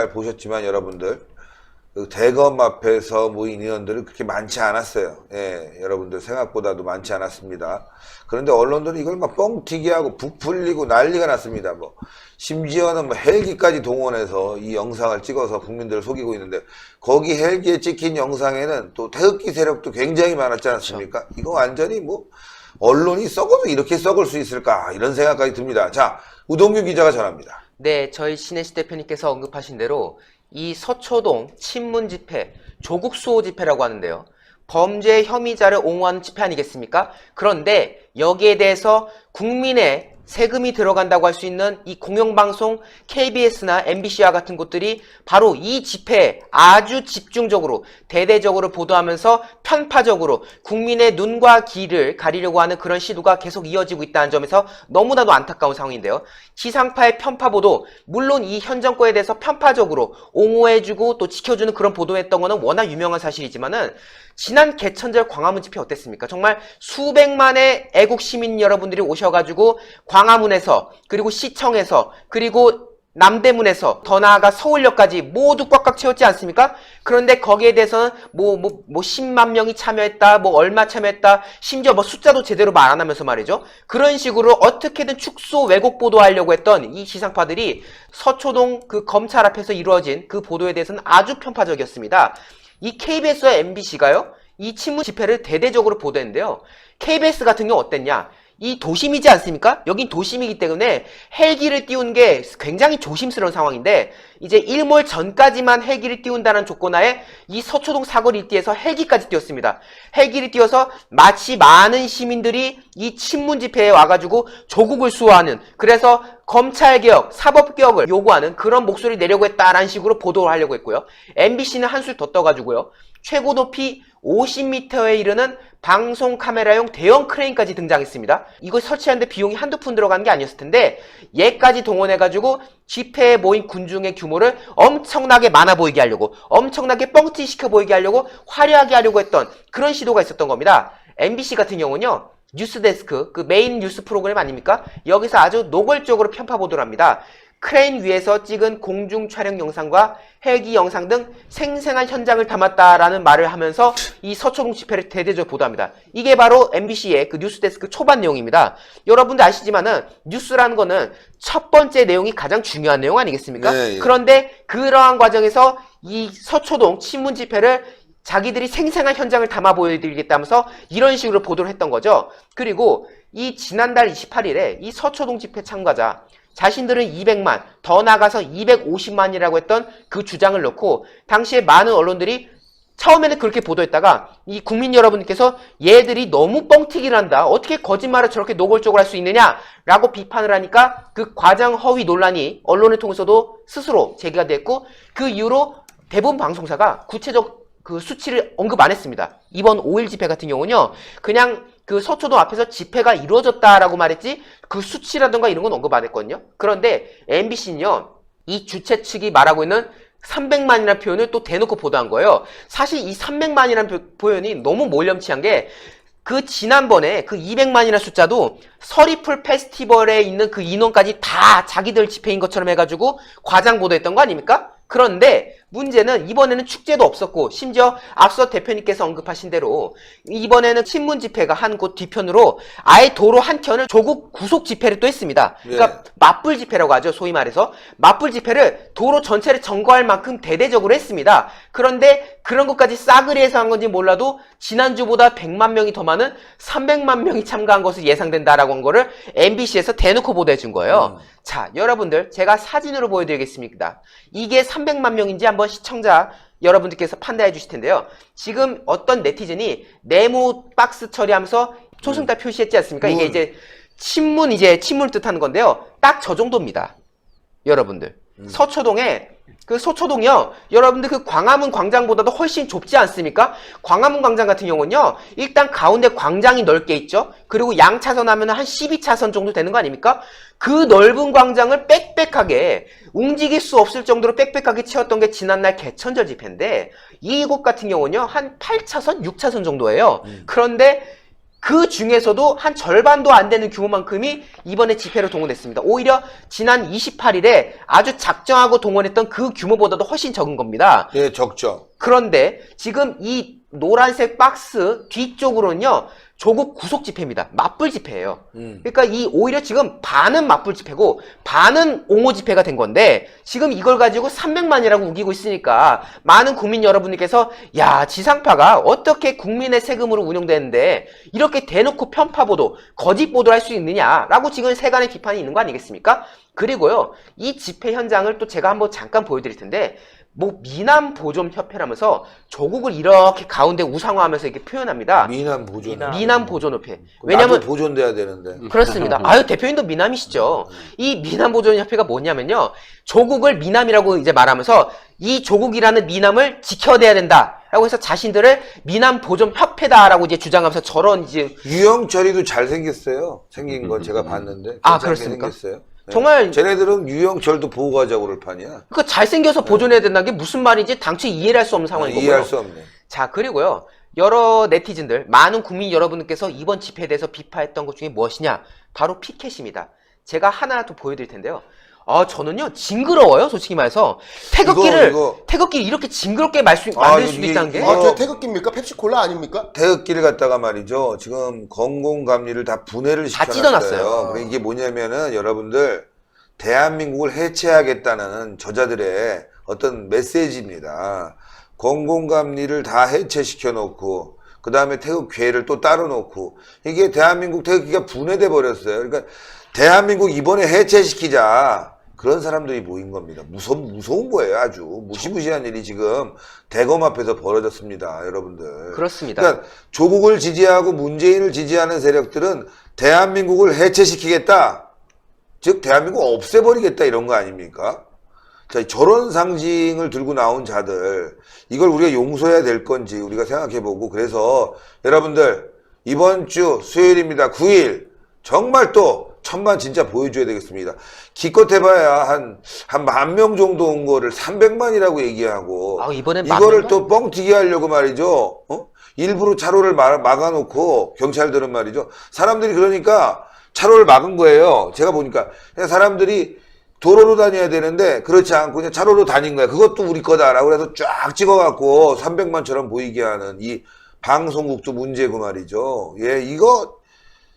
날 보셨지만 여러분들 그 대검 앞에서 모인 의원들은 그렇게 많지 않았어요. 예, 여러분들 생각보다도 많지 않았습니다. 그런데 언론들은 이걸 막 뻥튀기하고 부풀리고 난리가 났습니다. 뭐 심지어는 뭐 헬기까지 동원해서 이 영상을 찍어서 국민들을 속이고 있는데 거기 헬기에 찍힌 영상에는 또 태극기 세력도 굉장히 많았지 않습니까? 이거 완전히 뭐 언론이 썩어도 이렇게 썩을 수 있을까 이런 생각까지 듭니다. 자, 우동규 기자가 전합니다. 네, 저희 신혜시 대표님께서 언급하신 대로 이 서초동 친문 집회, 조국 수호 집회라고 하는데요. 범죄 혐의자를 옹호하는 집회 아니겠습니까? 그런데 여기에 대해서 국민의 세금이 들어간다고 할 수 있는 이 공영방송 KBS나 MBC와 같은 곳들이 바로 이 집회에 아주 집중적으로 대대적으로 보도하면서 편파적으로 국민의 눈과 귀를 가리려고 하는 그런 시도가 계속 이어지고 있다는 점에서 너무나도 안타까운 상황인데요. 지상파의 편파 보도, 물론 이 현 정권에 대해서 편파적으로 옹호해주고 또 지켜주는 그런 보도했던 거는 워낙 유명한 사실이지만은 지난 개천절 광화문 집회 어땠습니까? 정말 수백만의 애국 시민 여러분들이 오셔가지고 광화문에서 그리고 시청에서 그리고 남대문에서 더 나아가 서울역까지 모두 꽉꽉 채웠지 않습니까? 그런데 거기에 대해서는 뭐, 뭐, 뭐 10만 명이 참여했다, 뭐 얼마 참여했다, 심지어 뭐 숫자도 제대로 말 안 하면서 말이죠. 그런 식으로 어떻게든 축소 왜곡 보도하려고 했던 이 지상파들이 서초동 그 검찰 앞에서 이루어진 그 보도에 대해서는 아주 편파적이었습니다. 이 KBS와 MBC가요, 이 친문 집회를 대대적으로 보도했는데요. KBS 같은 경우 어땠냐? 이 도심이지 않습니까? 여긴 도심이기 때문에 헬기를 띄우는 게 굉장히 조심스러운 상황인데 이제 일몰 전까지만 헬기를 띄운다는 조건하에 이 서초동 사거리 일대에서 헬기까지 띄웠습니다. 헬기를 띄워서 마치 많은 시민들이 이 친문 집회에 와가지고 조국을 수호하는 그래서 검찰개혁, 사법개혁을 요구하는 그런 목소리를 내려고 했다라는 식으로 보도를 하려고 했고요. MBC는 한술 더 떠가지고요. 최고 높이 50m에 이르는 방송 카메라용 대형 크레인까지 등장했습니다. 이거 설치하는데 비용이 한두 푼 들어간 게 아니었을 텐데 얘까지 동원해가지고 집회에 모인 군중의 규모를 엄청나게 많아 보이게 하려고 엄청나게 뻥튀 시켜 보이게 하려고 화려하게 하려고 했던 그런 시도가 있었던 겁니다. MBC 같은 경우는요. 뉴스데스크 그 메인 뉴스 프로그램 아닙니까? 여기서 아주 노골적으로 편파 보도를 합니다. 크레인 위에서 찍은 공중 촬영 영상과 헬기 영상 등 생생한 현장을 담았다라는 말을 하면서 이 서초동 집회를 대대적으로 보도합니다. 이게 바로 MBC의 그 뉴스데스크 초반 내용입니다. 여러분들 아시지만은 뉴스라는 거는 첫 번째 내용이 가장 중요한 내용 아니겠습니까? 네, 예. 그런데 그러한 과정에서 이 서초동 친문 집회를 자기들이 생생한 현장을 담아 보여드리겠다면서 이런 식으로 보도를 했던 거죠. 그리고 이 지난달 28일에 이 서초동 집회 참가자 자신들은 200만, 더 나가서 250만이라고 했던 그 주장을 놓고 당시에 많은 언론들이 처음에는 그렇게 보도했다가 이 국민 여러분께서 얘들이 너무 뻥튀기를 한다. 어떻게 거짓말을 저렇게 노골적으로 할 수 있느냐라고 비판을 하니까 그 과장 허위 논란이 언론을 통해서도 스스로 제기가 됐고 그 이후로 대부분 방송사가 구체적 그 수치를 언급 안 했습니다. 이번 5일 집회 같은 경우는요. 그냥 그 서초동 앞에서 집회가 이루어졌다라고 말했지 그 수치라든가 이런 건 언급 안 했거든요. 그런데 MBC는요. 이 주최 측이 말하고 있는 300만이라는 표현을 또 대놓고 보도한 거예요. 사실 이 300만이라는 표현이 너무 몰렴치한 게 그 지난번에 그 200만이라는 숫자도 서리풀 페스티벌에 있는 그 인원까지 다 자기들 집회인 것처럼 해가지고 과장 보도했던 거 아닙니까? 그런데 문제는 이번에는 축제도 없었고 심지어 앞서 대표님께서 언급하신 대로 이번에는 친문 집회가 한 곳 뒤편으로 아예 도로 한 켠을 조국 구속 집회를 또 했습니다. 그러니까 맞불 집회라고 하죠. 소위 말해서 맞불 집회를 도로 전체를 점거할 만큼 대대적으로 했습니다. 그런데 그런 것까지 싸그리 해서 한 건지 몰라도 지난주보다 100만 명이 더 많은 300만 명이 참가한 것으로 예상된다라고 한 거를 MBC에서 대놓고 보도해 준 거예요. 자, 여러분들 제가 사진으로 보여드리겠습니다. 이게 300만 명인지 한번 시청자 여러분들께서 판단해 주실 텐데요. 지금 어떤 네티즌이 네모 박스 처리하면서 초승달 표시했지 않습니까? 이게 음. 이제 친문 이제 친문을 뜻하는 건데요. 딱 저 정도입니다. 여러분들. 서초동에 그 서초동이요. 여러분들 그 광화문 광장보다도 훨씬 좁지 않습니까? 광화문 광장 같은 경우는요. 일단 가운데 광장이 넓게 있죠. 그리고 양차선 하면 한 12차선 정도 되는 거 아닙니까? 그 넓은 광장을 빽빽하게 움직일 수 없을 정도로 빽빽하게 채웠던 게 지난날 개천절 집회인데 이곳 같은 경우는요. 한 8차선, 6차선 정도예요. 그런데 그 중에서도 한 절반도 안 되는 규모만큼이 이번에 집회로 동원됐습니다. 오히려 지난 28일에 아주 작정하고 동원했던 그 규모보다도 훨씬 적은 겁니다. 예, 적죠. 그런데 지금 이 노란색 박스 뒤쪽으로는요 조국 구속 집회입니다. 맞불 집회예요. 음. 그러니까 이 오히려 지금 반은 맞불 집회고 반은 옹호 집회가 된 건데 지금 이걸 가지고 300만이라고 우기고 있으니까 많은 국민 여러분들께서 야 지상파가 어떻게 국민의 세금으로 운영되는데 이렇게 대놓고 편파 보도 거짓 보도를 할 수 있느냐라고 지금 세간의 비판이 있는 거 아니겠습니까? 그리고요 이 집회 현장을 또 제가 한번 잠깐 보여드릴 텐데 뭐 미남 보존 협회라면서 조국을 이렇게 가운데 우상화하면서 이렇게 표현합니다. 미남 보존. 미남 보존 협회. 왜냐면 보존돼야 되는데. 그렇습니다. 아유 대표님도 미남이시죠. 이 미남 보존 협회가 뭐냐면요. 조국을 미남이라고 이제 말하면서 이 조국이라는 미남을 지켜내야 된다 라고 해서 자신들을 미남 보존 협회다라고 이제 주장하면서 저런 이제 유영철이도 잘생겼어요. 생긴 건 제가 봤는데. 아, 그렇습니까? 생겼어요. 네. 정말 쟤네들은 유영철도 보고 가자고 그럴 판이야. 그 잘생겨서 보존해야 된다는 게 무슨 말인지 당최 이해를 할수 없는 상황인 거고요. 이해할 수 없네. 자, 그리고요. 여러 네티즌들, 많은 국민 여러분들께서 이번 집회에 대해서 비판했던 것 중에 무엇이냐? 바로 피켓입니다. 제가 하나 또 보여드릴 텐데요. 아, 저는요, 징그러워요, 솔직히 말해서. 태극기를, 이거- 이거- 태극기를 이렇게 징그럽게 말 수, 아, 만들 수도 이게- 있다는 게. 아, 저 태극기입니까? 펩시콜라 아닙니까? 태극기를 갖다가 말이죠. 지금 건공감리를 다 분해를 다 시켜놨어요. 찢어놨어요. 그러니까 이게 뭐냐면은 여러분들 대한민국을 해체하겠다는 저자들의 어떤 메시지입니다. 건공감리를 다 해체시켜 놓고 그 다음에 태극 괴를 또 따로 놓고 이게 대한민국 태극기가 분해돼 버렸어요. 그러니까 대한민국 이번에 해체시키자 그런 사람들이 모인 겁니다. 무서 무서운 거예요, 아주 무시무시한 일이 지금 대검 앞에서 벌어졌습니다, 여러분들. 그렇습니다. 그러니까 조국을 지지하고 문재인을 지지하는 세력들은 대한민국을 해체시키겠다. 즉 대한민국 없애버리겠다 이런 거 아닙니까? 자, 저런 상징을 들고 나온 자들 이걸 우리가 용서해야 될 건지 우리가 생각해보고 그래서 여러분들 이번 주 수요일입니다. 9일 정말 또 천만 진짜 보여줘야 되겠습니다. 기껏 해봐야 한 한 만 명 정도 온 거를 300만이라고 얘기하고 아, 이번엔 만 이거를? 또 뻥튀기 하려고 말이죠. 어? 일부러 차로를 막, 막아놓고 경찰들은 말이죠. 사람들이 그러니까 차로를 막은 거예요. 제가 보니까 그냥 사람들이 도로로 다녀야 되는데 그렇지 않고 그냥 차로로 다닌 거야. 그것도 우리 거다라고 해서 쫙 찍어갖고 300만처럼 보이게 하는 이 방송국도 문제고 말이죠. 예, 이거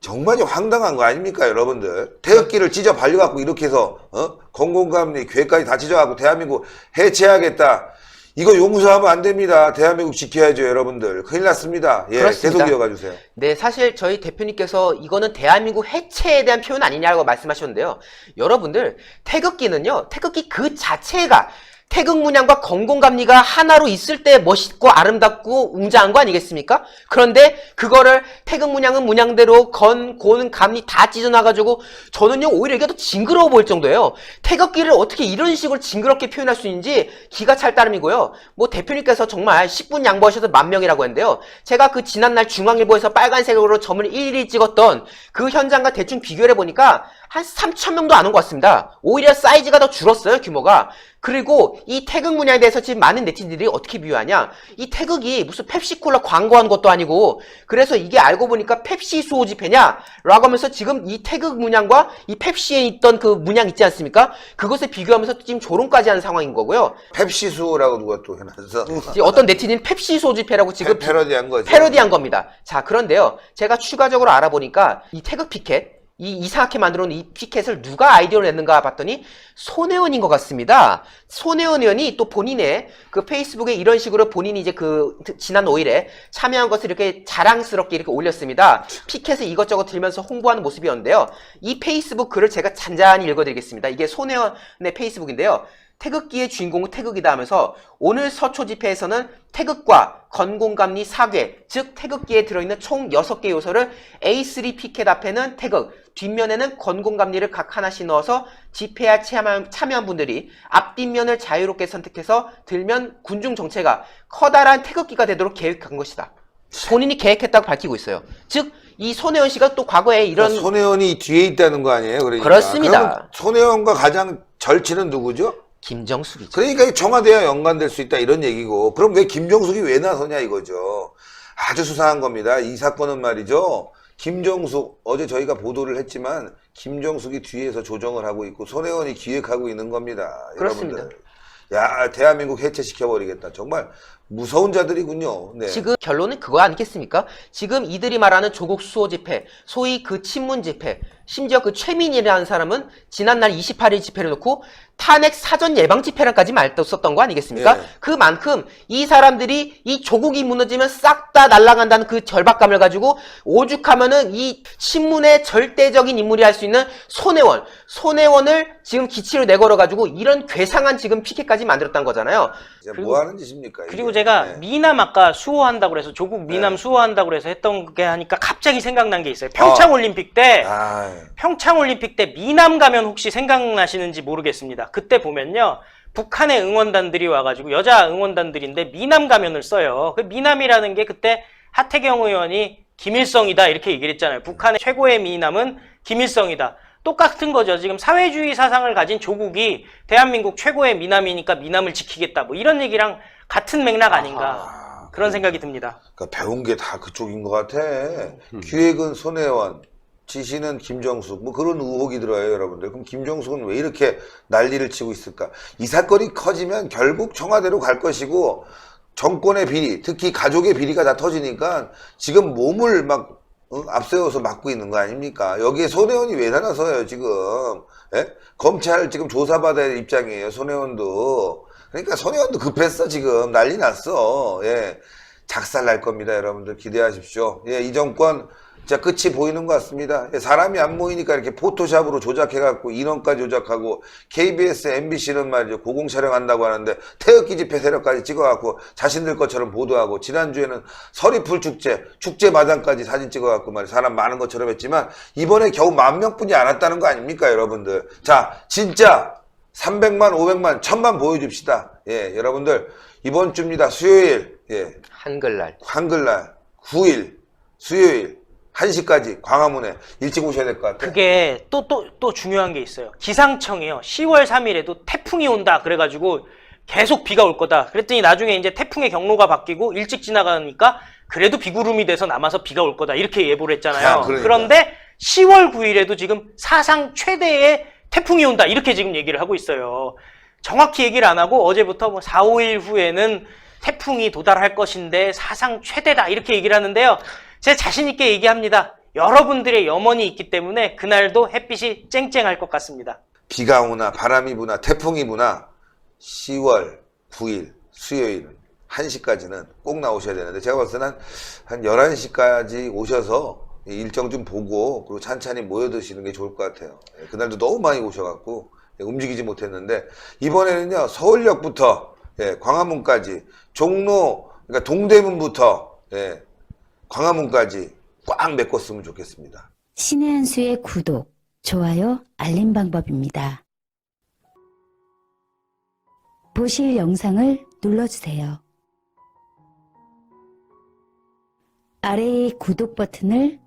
정말 황당한 거 아닙니까, 여러분들? 태극기를 찢어 발려갖고 이렇게 해서 어? 공공감리 괴까지 다 찢어갖고 대한민국 해체하겠다. 이거 용서하면 안 됩니다. 대한민국 지켜야죠, 여러분들. 큰일 났습니다. 예, 그렇습니다. 계속 이어가 주세요. 네, 사실 저희 대표님께서 이거는 대한민국 해체에 대한 표현 아니냐고 말씀하셨는데요. 여러분들, 태극기는요, 태극기 그 자체가 태극 문양과 건공감리가 하나로 있을 때 멋있고 아름답고 웅장한 거 아니겠습니까? 그런데 그거를 태극 문양은 문양대로 건, 고는 감리 다 찢어놔가지고 저는요 오히려 이게 더 징그러워 보일 정도예요. 태극기를 어떻게 이런 식으로 징그럽게 표현할 수 있는지 기가 찰 따름이고요. 뭐 대표님께서 정말 10분 양보하셔서 만 명이라고 했는데요. 제가 그 지난날 중앙일보에서 빨간색으로 점을 일일이 찍었던 그 현장과 대충 비교를 해보니까 한 3천 명도 안 온 것 같습니다. 오히려 사이즈가 더 줄었어요, 규모가. 그리고 이 태극 문양에 대해서 지금 많은 네티즌들이 어떻게 비유하냐? 이 태극이 무슨 펩시콜라 광고한 것도 아니고, 그래서 이게 알고 보니까 펩시 수호 집회냐? 라고 하면서 지금 이 태극 문양과 이 펩시에 있던 그 문양 있지 않습니까? 그것을 비교하면서 지금 조롱까지 하는 상황인 거고요. 펩시수라고 누가 또 해놨어. 어떤 네티즌 펩시 수호 집회라고 지금 패러디한 거지. 패러디한 겁니다. 자, 그런데요. 제가 추가적으로 알아보니까 이 태극 피켓, 이 이상하게 만들어 놓은 이 피켓을 누가 아이디어를 냈는가 봤더니 손혜원인 것 같습니다. 손혜원 의원이 또 본인의 그 페이스북에 이런 식으로 본인이 이제 그 지난 5일에 참여한 것을 이렇게 자랑스럽게 이렇게 올렸습니다. 피켓을 이것저것 들면서 홍보하는 모습이었는데요. 이 페이스북 글을 제가 잔잔히 읽어드리겠습니다. 이게 손혜원의 페이스북인데요. 태극기의 주인공은 태극이다 하면서 오늘 서초 집회에서는 태극과 건공감리 사괴, 즉 태극기에 들어있는 총 6개 요소를 A3 피켓 앞에는 태극, 뒷면에는 건공감리를 각 하나씩 넣어서 집회에 참여한, 참여한 분들이 앞뒷면을 자유롭게 선택해서 들면 군중 정체가 커다란 태극기가 되도록 계획한 것이다. 본인이 계획했다고 밝히고 있어요. 즉, 이 손혜원 씨가 또 과거에 이런 그러니까 손혜원이 뒤에 있다는 거 아니에요? 그러니까. 그렇습니다. 손혜원과 가장 절친은 누구죠? 김정숙이죠. 그러니까 이 청와대와 연관될 수 있다 이런 얘기고 그럼 왜 김정숙이 왜 나서냐 이거죠. 아주 수상한 겁니다. 이 사건은 말이죠. 김정숙 어제 저희가 보도를 했지만 김정숙이 뒤에서 조정을 하고 있고 손혜원이 기획하고 있는 겁니다. 그렇습니다. 여러분들. 야 대한민국 해체시켜 버리겠다. 정말 무서운 자들이군요. 네. 지금 결론은 그거 아니겠습니까? 지금 이들이 말하는 조국 수호 집회, 소위 그 친문 집회, 심지어 그 최민이라는 사람은 지난날 28일 집회를 놓고 탄핵 사전 예방 집회랑까지 말했었던 거 아니겠습니까? 예. 그만큼 이 사람들이 이 조국이 무너지면 싹 다 날아간다는 그 절박감을 가지고 오죽하면은 이 친문의 절대적인 인물이 할 수 있는 손혜원, 손혜원을 지금 기치로 내걸어 가지고 이런 괴상한 지금 피켓까지 만들었단 거잖아요. 뭐 하는 짓입니까? 그리고 제가 네. 미남 아까 수호한다고 그래서 조국 미남 네. 수호한다고 그래서 했던 게 하니까 갑자기 생각난 게 있어요. 평창 올림픽 때 아, 평창 올림픽 때 미남 가면 혹시 생각나시는지 모르겠습니다. 그때 보면요. 북한의 응원단들이 와가지고 여자 응원단들인데 미남 가면을 써요. 그 미남이라는 게 그때 하태경 의원이 김일성이다 이렇게 얘기를 했잖아요. 북한의 최고의 미남은 김일성이다. 똑같은 거죠. 지금 사회주의 사상을 가진 조국이 대한민국 최고의 미남이니까 미남을 지키겠다. 뭐 이런 얘기랑 같은 맥락 아닌가. 그런 생각이 듭니다. 그러니까 배운 게 다 그쪽인 것 같아. 기획은 손혜원, 지시는 김정숙, 뭐 그런 의혹이 들어요, 여러분들. 그럼 김정숙은 왜 이렇게 난리를 치고 있을까? 이 사건이 커지면 결국 청와대로 갈 것이고, 정권의 비리, 특히 가족의 비리가 다 터지니까 지금 몸을 막 어? 앞세워서 막고 있는 거 아닙니까? 여기에 손혜원이 왜 나서요, 지금? 예? 검찰 지금 조사받아야 할 입장이에요, 손혜원도. 그러니까 손혜원도 급했어, 지금. 난리 났어. 예. 작살 날 겁니다, 여러분들. 기대하십시오. 예, 이 정권, 진짜 끝이 보이는 것 같습니다. 예, 사람이 안 모이니까 이렇게 포토샵으로 조작해갖고 인원까지 조작하고 KBS, MBC는 말이죠. 고공 촬영한다고 하는데 태극기 집회 세력까지 찍어갖고 자신들 것처럼 보도하고 지난주에는 서리풀 축제, 축제 마당까지 사진 찍어갖고 말이죠. 사람 많은 것처럼 했지만 이번에 겨우 만 명뿐이 안 왔다는 거 아닙니까, 여러분들. 자, 진짜 300만, 500만, 1000만 보여줍시다. 예, 여러분들. 이번 주입니다. 수요일. 예, 한글날. 한글날 9일 수요일 1시까지 광화문에 일찍 오셔야 될 것 같아요. 그게 또, 또, 또 중요한 게 있어요. 기상청이요. 10월 3일에도 태풍이 온다. 그래 가지고 계속 비가 올 거다. 그랬더니 나중에 이제 태풍의 경로가 바뀌고 일찍 지나가니까 그래도 비구름이 돼서 남아서 비가 올 거다. 이렇게 예보를 했잖아요. 아, 그러니까. 그런데 10월 9일에도 지금 사상 최대의 태풍이 온다. 이렇게 지금 얘기를 하고 있어요. 정확히 얘기를 안 하고 어제부터 뭐 4, 5일 후에는 태풍이 도달할 것인데 사상 최대다. 이렇게 얘기를 하는데요. 제 자신 있게 얘기합니다. 여러분들의 염원이 있기 때문에 그날도 햇빛이 쨍쨍할 것 같습니다. 비가 오나 바람이 부나 태풍이 부나 10월 9일 수요일 1시까지는 꼭 나오셔야 되는데 제가 봤을 때는 한 11시까지 오셔서 이 일정 좀 보고 그리고 찬찬히 모여 드시는 게 좋을 것 같아요. 예, 그날도 너무 많이 오셔갖고 예, 움직이지 못했는데 이번에는요 서울역부터 예, 광화문까지 종로 그러니까 동대문부터 예, 광화문까지 꽉 메꿨으면 좋겠습니다. 신의 한 수의 구독, 좋아요, 알림 방법입니다. 보실 영상을 눌러주세요. 아래의 구독 버튼을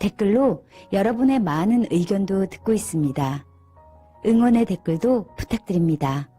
댓글로 여러분의 많은 의견도 듣고 있습니다. 응원의 댓글도 부탁드립니다.